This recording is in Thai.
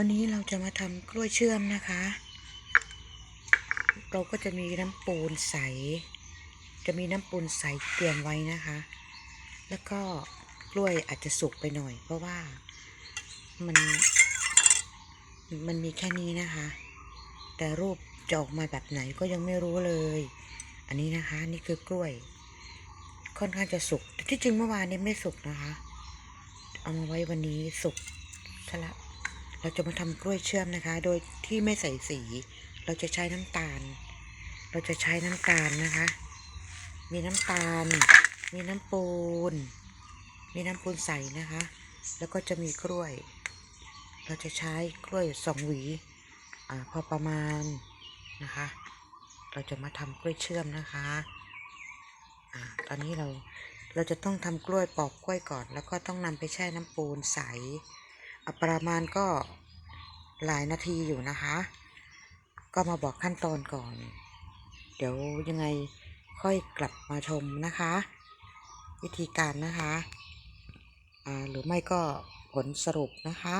วันนี้เราจะมาทำกล้วยเชื่อมนะคะ เราก็จะมีน้ำปูนใส จะมีน้ำปูนใสเตรียมไว้นะคะ แล้วก็กล้วยอาจจะสุกไปหน่อย เพราะว่ามันมันมีแค่นี้นะคะ แต่รูปจะออกมาแบบไหนก็ยังไม่รู้เลย อันนี้นะคะนี่คือกล้วย ค่อนข้างจะสุกที่จริงเมื่อวานนี้ไม่สุกนะคะ เอามาไว้วันนี้สุกซะละ เราจะมาทำกล้วยเชื่อมนะคะ โดยที่ไม่ใส่สี เราจะใช้น้ำตาล เราจะใช้น้ำตาลนะคะ มีน้ำตาล มีน้ำปูน มีน้ำปูนใสนะคะ แล้วก็จะมีกล้วย เราจะใช้กล้วยสองหวีอพอประมาณนะคะ เราจะมาทำกล้วยเชื่อมนะคะอ่าตอนนี้เราเราจะต้องทำกล้วยปอกกล้วยก่อน แล้วก็ต้องนำไปแช่น้ำปูนใส ประมาณก็หลายนาทีอยู่นะคะ ก็มาบอกขั้นตอนก่อน เดี๋ยวยังไงค่อยกลับมาชมนะคะ วิธีการนะคะหรือไม่ก็ผลสรุปนะคะ